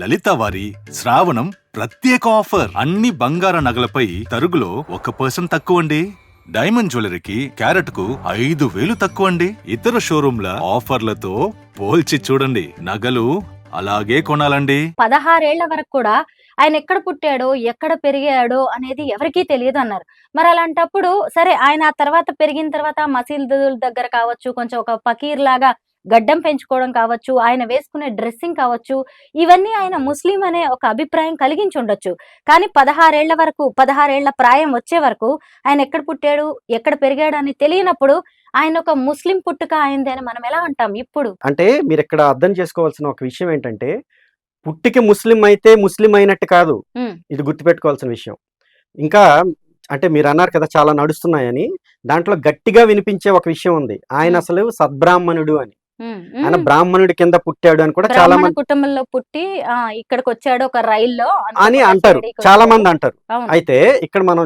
లలిత వారి శ్రావణం ప్రత్యేక ఆఫర్. అన్ని బంగార నగలపై తరుగులో ఒక పర్సెంట్ తక్కువ అండి డైమండ్ జ్యువెలరీకి క్యారెట్కు ఐదు వేలు తక్కువ అండి ఇతర షోరూంల ఆఫర్లతో పోల్చి చూడండి. నగలు అలాగే కొనాలండి. పదహారేళ్ళ వరకు కూడా ఆయన ఎక్కడ పుట్టాడో ఎక్కడ పెరిగాడో అనేది ఎవరికీ తెలియదు అన్నారు మరి అలాంటప్పుడు సరే ఆయన ఆ తర్వాత పెరిగిన తర్వాత మసీదుల దగ్గర కావచ్చు కొంచెం ఒక పకీర్ లాగా గడ్డం పెంచుకోవడం కావచ్చు ఆయన వేసుకునే డ్రెస్సింగ్ కావచ్చు ఇవన్నీ ఆయన ముస్లిం అనే ఒక అభిప్రాయం కలిగించి ఉండొచ్చు. కానీ పదహారేళ్ళ వరకు పదహారేళ్ళ ప్రాయం వచ్చే వరకు ఆయన ఎక్కడ పుట్టాడు ఎక్కడ పెరిగాడు అని తెలియనప్పుడు ఆయన ఒక ముస్లిం పుట్టుక అయింది అని మనం ఎలా అంటాం ఇప్పుడు? అంటే మీరు ఇక్కడ అర్థం చేసుకోవాల్సిన ఒక విషయం ఏంటంటే పుట్టికి ముస్లిం అయితే ముస్లిం అయినట్టు కాదు. ఇది గుర్తుపెట్టుకోవాల్సిన విషయం. ఇంకా అంటే మీరు అన్నారు కదా చాలా నడుస్తున్నాయని. దాంట్లో గట్టిగా వినిపించే ఒక విషయం ఉంది. ఆయన. అసలు సద్బ్రాహ్మణుడు అని. ఆయన. బ్రాహ్మణుడి కింద పుట్టాడు అని కూడా చాలా మంది కుటుంబంలో పుట్టి ఇక్కడికి వచ్చాడు ఒక రైల్లో అని అంటారు చాలా. మంది అంటారు. అయితే ఇక్కడ మనం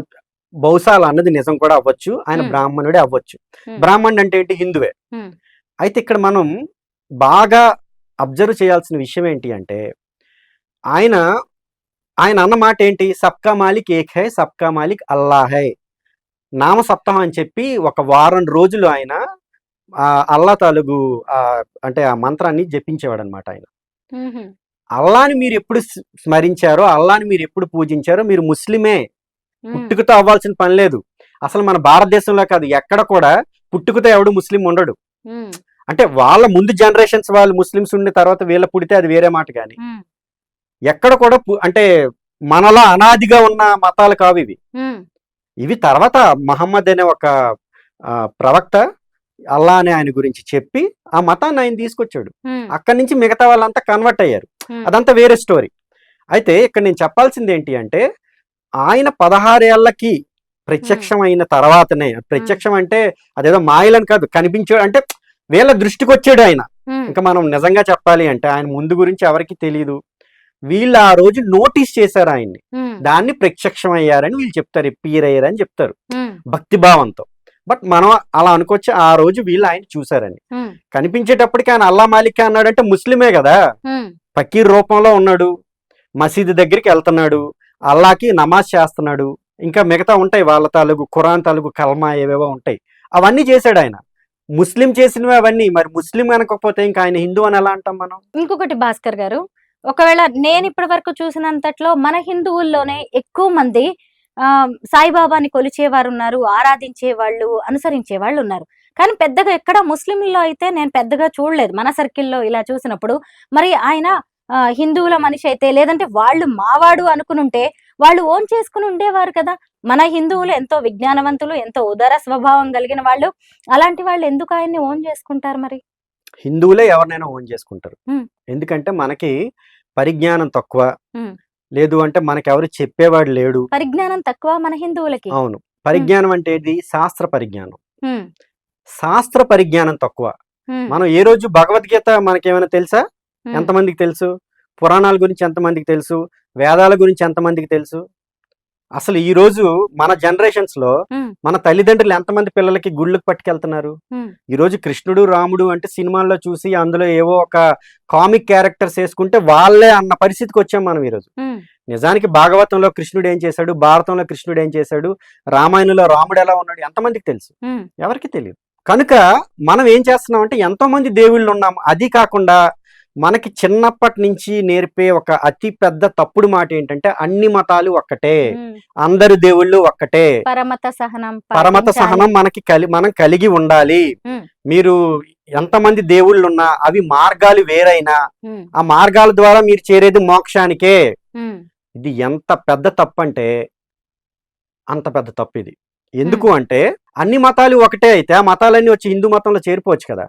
బహుశా అలా అన్నది నిజం కూడా అవ్వచ్చు ఆయన. బ్రాహ్మణుడే అవ్వచ్చు. బ్రాహ్మణుడు అంటే ఏంటి హిందువే. అయితే ఇక్కడ మనం బాగా అబ్జర్వ్ చేయాల్సిన విషయం ఏంటి అంటే ఆయన ఆయన అన్న మాట ఏంటి సబ్కా మాలిక్ ఏక్ హై సబ్కా మాలిక్ అల్లా హై నామ సప్తాహం అని చెప్పి ఒక వారం రోజులు ఆయన అల్లా తాలూగు ఆ అంటే ఆ మంత్రాన్ని జపించేవాడు అనమాట ఆయన. అల్లాని మీరు ఎప్పుడు స్మరించారో అల్లాని మీరు ఎప్పుడు పూజించారో మీరు ముస్లిమే. పుట్టుకతో అవ్వాల్సిన పని లేదు. అసలు మన భారతదేశంలో కాదు ఎక్కడ కూడా పుట్టుకతో ఎవడు ముస్లిం ఉండడు. అంటే వాళ్ళ ముందు జనరేషన్స్ వాళ్ళు ముస్లిమ్స్ ఉండిన తర్వాత వీళ్ళ పుడితే అది వేరే మాట కానీ ఎక్కడ కూడా అంటే మనలా అనాదిగా ఉన్న మతాలు కావు ఇవి. ఇవి తర్వాత మహమ్మద్ అనే ఒక ప్రవక్త అల్లా అనే ఆయన గురించి చెప్పి ఆ మతాన్ని ఆయన తీసుకొచ్చాడు. అక్కడి నుంచి మిగతా వాళ్ళంతా కన్వర్ట్ అయ్యారు. అదంతా వేరే స్టోరీ. అయితే ఇక్కడ నేను చెప్పాల్సింది ఏంటి అంటే ఆయన పదహారేళ్ళకి ప్రత్యక్షం అయిన తర్వాతనే ప్రత్యక్షం అంటే అదేదో మాయలని కాదు కనిపించాడు అంటే వీళ్ళ దృష్టికి వచ్చాడు ఆయన. ఇంకా మనం నిజంగా చెప్పాలి అంటే ఆయన ముందు గురించి ఎవరికి తెలియదు వీళ్ళు ఆ రోజు నోటీస్ చేశారు ఆయన్ని. దాన్ని ప్రత్యక్షం అయ్యారని వీళ్ళు చెప్తారు ఎప్పీర్ అయ్యారని చెప్తారు. భక్తిభావంతో. బట్ మనం అలా అనుకోవచ్చు ఆ రోజు వీళ్ళు ఆయన చూశారని. మ్, కనిపించేటప్పటికి ఆయన అల్లా మాలిక్ అన్నాడంటే ముస్లిమే కదా. ఫకీర్ రూపంలో ఉన్నాడు మసీదు దగ్గరికి వెళ్తున్నాడు అల్లాకి నమాజ్ చేస్తున్నాడు ఇంకా మిగతా ఉంటాయి వాళ్ళ తాలూకు ఖురాన్ తాలూకు కల్మా ఏవేవో ఉంటాయి. అవన్నీ చేశాడు ఆయన. ముస్లిం చేసినవి అవన్నీ. మరి ముస్లిం అనకపోతే ఇంకా ఆయన హిందూ అని ఎలా అంటాం మనం? ఇంకొకటి భాస్కర్ గారు ఒకవేళ నేను ఇప్పటి వరకు చూసినంతట్లో మన హిందువుల్లోనే ఎక్కువ మంది సాయిబాబాని కొలిచేవారు ఉన్నారు ఆరాధించే వాళ్ళు అనుసరించే వాళ్ళు ఉన్నారు కానీ పెద్దగా ఎక్కడ ముస్లింల్లో అయితే నేను పెద్దగా చూడలేదు. మన సర్కిల్లో ఇలా చూసినప్పుడు మరి ఆయన హిందువుల మనిషి అయితే లేదంటే వాళ్ళు మావాడు అనుకుని ఉంటే వాళ్ళు ఓన్ చేసుకుని ఉండేవారు కదా. మన హిందువులు ఎంతో విజ్ఞానవంతులు ఎంతో ఉదార స్వభావం కలిగిన వాళ్ళు అలాంటి వాళ్ళు ఎందుకు ఆయన్ని ఓన్ చేసుకుంటారు మరి? హిందువులే ఎవరినైనా ఓన్ చేసుకుంటారు. ఎందుకంటే మనకి పరిజ్ఞానం తక్కువ. లేదు అంటే మనకి ఎవరు చెప్పేవాడు లేడు. పరిజ్ఞానం తక్కువ మన హిందువులకి. అవును. పరిజ్ఞానం అంటే శాస్త్ర పరిజ్ఞానం. శాస్త్ర పరిజ్ఞానం తక్కువ. మనం ఏ రోజు భగవద్గీత మనకేమైనా తెలుసా. ఎంతమందికి తెలుసు? పురాణాల గురించి ఎంతమందికి తెలుసు? వేదాల గురించి ఎంతమందికి తెలుసు? అసలు ఈ రోజు మన జనరేషన్స్లో. మన తల్లిదండ్రులు ఎంతమంది పిల్లలకి గుళ్ళకి పట్టుకెళ్తున్నారు. ఈ రోజు కృష్ణుడు రాముడు అంటే సినిమాల్లో చూసి అందులో ఏవో ఒక కామిక్ క్యారెక్టర్స్ వేసుకుంటే వాళ్ళే అన్న పరిస్థితికి వచ్చాం మనం ఈరోజు నిజానికి భాగవతంలో కృష్ణుడు ఏం చేశాడు? భారతంలో కృష్ణుడు ఏం చేశాడు? రామాయణంలో రాముడు ఎలా ఉన్నాడు? ఎంతమందికి తెలుసు? ఎవరికి తెలియదు. కనుక మనం ఏం చేస్తున్నాం అంటే ఎంతో మంది దేవుళ్ళు ఉన్నాం. అది కాకుండా మనకి చిన్నప్పటి నుంచి నేర్పే ఒక అతి పెద్ద తప్పుడు మాట ఏంటంటే అన్ని మతాలు ఒక్కటే. అందరు దేవుళ్ళు ఒక్కటే. పరమత సహనం పరమత. సహనం మనకి కలి మనం కలిగి ఉండాలి. మీరు ఎంతమంది దేవుళ్ళు ఉన్నా అవి మార్గాలు వేరైనా ఆ మార్గాల ద్వారా మీరు చేరేది మోక్షానికే. ఇది ఎంత పెద్ద తప్పు అంటే అంత పెద్ద తప్పు ఇది ఎందుకు అంటే అన్ని మతాలు ఒకటే అయితే ఆ మతాలన్నీ వచ్చి హిందూ మతంలో చేరిపోవచ్చు కదా.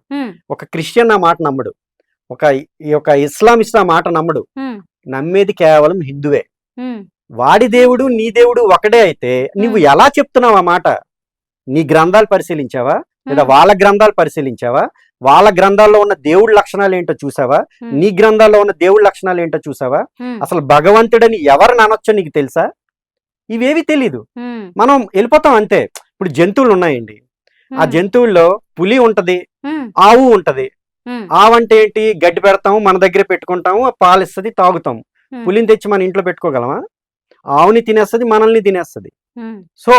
ఒక క్రిస్టియన్ ఆ మాట నమ్మడు. ఒక ఈ యొక్క ఇస్లామిస్ట్ ఆ మాట నమ్మడు. నమ్మేది కేవలం హిందువే. వాడి దేవుడు నీ దేవుడు ఒకటే అయితే నువ్వు. ఎలా చెప్తున్నావు ఆ మాట? నీ గ్రంథాలు పరిశీలించావా? లేదా వాళ్ళ గ్రంథాలు పరిశీలించావా? వాళ్ళ గ్రంథాల్లో ఉన్న దేవుడి లక్షణాలు ఏంటో చూసావా? నీ గ్రంథాల్లో ఉన్న దేవుడి లక్షణాలు ఏంటో చూసావా? అసలు భగవంతుడని ఎవరిని అనొచ్చో నీకు తెలుసా? ఇవేవి తెలీదు. మనం వెళ్ళిపోతాం అంతే. ఇప్పుడు జంతువులు ఉన్నాయండి. ఆ జంతువుల్లో పులి ఉంటది. ఆవు ఉంటది. హ్మ్, ఆవు అంటే ఏంటి? గడ్డి పెడతాము మన దగ్గర పెట్టుకుంటాము పాలు ఇస్తుంది తాగుతాము. పులిని తెచ్చి మన ఇంట్లో పెట్టుకోగలమా? ఆవుని తినేస్తుంది మనల్ని తినేస్తుంది. సో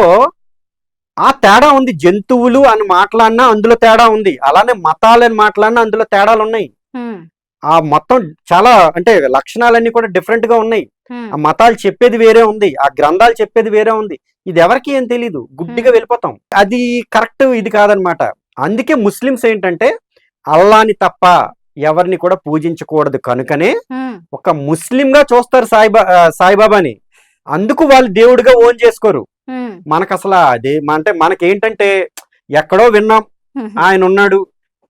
ఆ తేడా ఉంది. జంతువులు అని మాట్లాడినా అందులో తేడా ఉంది. అలానే మతాలని మాట్లాడినా అందులో తేడాలు ఉన్నాయి. ఆ మొత్తం చాలా అంటే లక్షణాలన్నీ కూడా డిఫరెంట్గా ఉన్నాయి ఆ మతాలు చెప్పేది వేరే ఉంది. ఆ గ్రంథాలు చెప్పేది వేరే ఉంది. ఇది ఎవరికి ఏం తెలీదు. గుడ్డిగా. వెళ్ళిపోతాం. అది కరెక్ట్ ఇది కాదనమాట. అందుకే ముస్లిమ్స్ ఏంటంటే అల్లాని తప్ప ఎవరిని కూడా పూజించకూడదు. కనుకనే ఒక ముస్లిం గా చూస్తారు సాయిబా సాయిబాబాని. అందుకు వాళ్ళు దేవుడిగా ఓన్ చేసుకోరు. మనకు అసలు అదే అంటే మనకేంటంటే ఎక్కడో విన్నాం. ఆయన ఉన్నాడు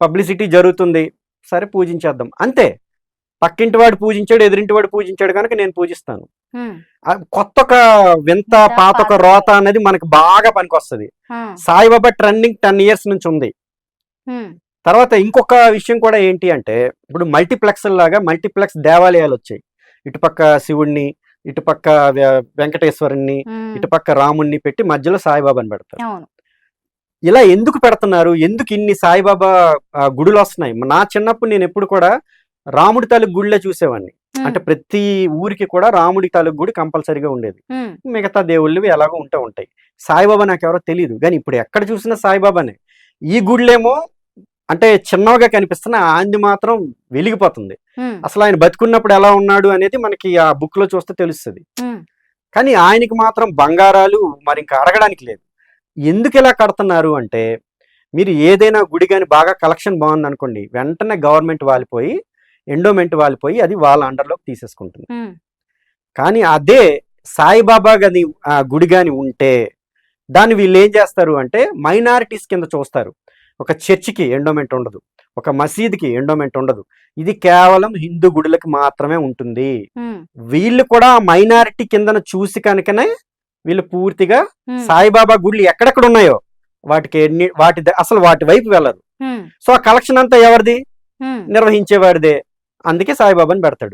పబ్లిసిటీ జరుగుతుంది. సరే పూజించేద్దాం. అంతే. పక్కింటి వాడు పూజించాడు ఎదురింటి వాడు పూజించాడు కనుక నేను పూజిస్తాను. కొత్త ఒక వింత పాత ఒక. రోత అనేది మనకి బాగా పనికొస్తుంది. సాయిబాబా ట్రెండింగ్ టెన్ ఇయర్స్ నుంచి ఉంది. తర్వాత ఇంకొక విషయం కూడా ఏంటి అంటే ఇప్పుడు మల్టీప్లెక్స్ లాగా మల్టీప్లెక్స్ దేవాలయాలు వచ్చాయి. ఇటుపక్క శివుణ్ణి ఇటుపక్క వెంకటేశ్వరుణ్ణి ఇటుపక్క రాముణ్ణి పెట్టి మధ్యలో సాయిబాబాని పెడతారు. ఇలా ఎందుకు పెడుతున్నారు? ఎందుకు ఇన్ని సాయిబాబా గుడులు వస్తున్నాయి? నా చిన్నప్పుడు నేను ఎప్పుడు కూడా రాముడి తాలూకు గుళ్ళే చూసేవాడిని అంటే ప్రతి ఊరికి కూడా రాముడి తాలూకు గుడి కంపల్సరీగా ఉండేది. మిగతా దేవుళ్ళవి ఎలాగో ఉంటూ ఉంటాయి. సాయిబాబా నాకు ఎవరో తెలియదు కానీ ఇప్పుడు ఎక్కడ చూసినా సాయిబాబానే. ఈ గుళ్ళేమో అంటే చిన్నగా కనిపిస్తున్న ఆంది మాత్రం వెలిగిపోతుంది. అసలు ఆయన బతుకున్నప్పుడు ఎలా ఉన్నాడు అనేది మనకి ఆ బుక్లో చూస్తే తెలుస్తుంది. కానీ ఆయనకి మాత్రం బంగారాలు మరి ఇంకా అడగడానికి లేదు. ఎందుకు ఇలా కడుతున్నారు అంటే మీరు ఏదైనా గుడి కానీ బాగా కలెక్షన్ బాగుంది అనుకోండి వెంటనే గవర్నమెంట్ వాలిపోయి ఎండోమెంట్ వాలిపోయి అది వాళ్ళ అండర్లోకి తీసేసుకుంటుంది. కానీ అదే సాయిబాబా గది ఆ గుడి గాని ఉంటే దాన్ని వీళ్ళు ఏం చేస్తారు అంటే మైనారిటీస్ కింద చూస్తారు. ఒక చర్చికి ఎండోమెంట్ ఉండదు. ఒక మసీద్కి ఎండోమెంట్ ఉండదు. ఇది కేవలం హిందూ గుడులకు మాత్రమే ఉంటుంది. వీళ్ళు కూడా మైనారిటీ కిందన చూసి కనుకనే వీళ్ళు పూర్తిగా సాయిబాబా గుళ్ళు ఎక్కడెక్కడ ఉన్నాయో వాటికి ఎన్ని వాటి అసలు వాటి వైపు వెళ్ళరు. ఉమ్, సో ఆ కలెక్షన్ అంతా ఎవరిది? ఉమ్. నిర్వహించేవాడిదే. అందుకే సాయిబాబాని పెడతాడు.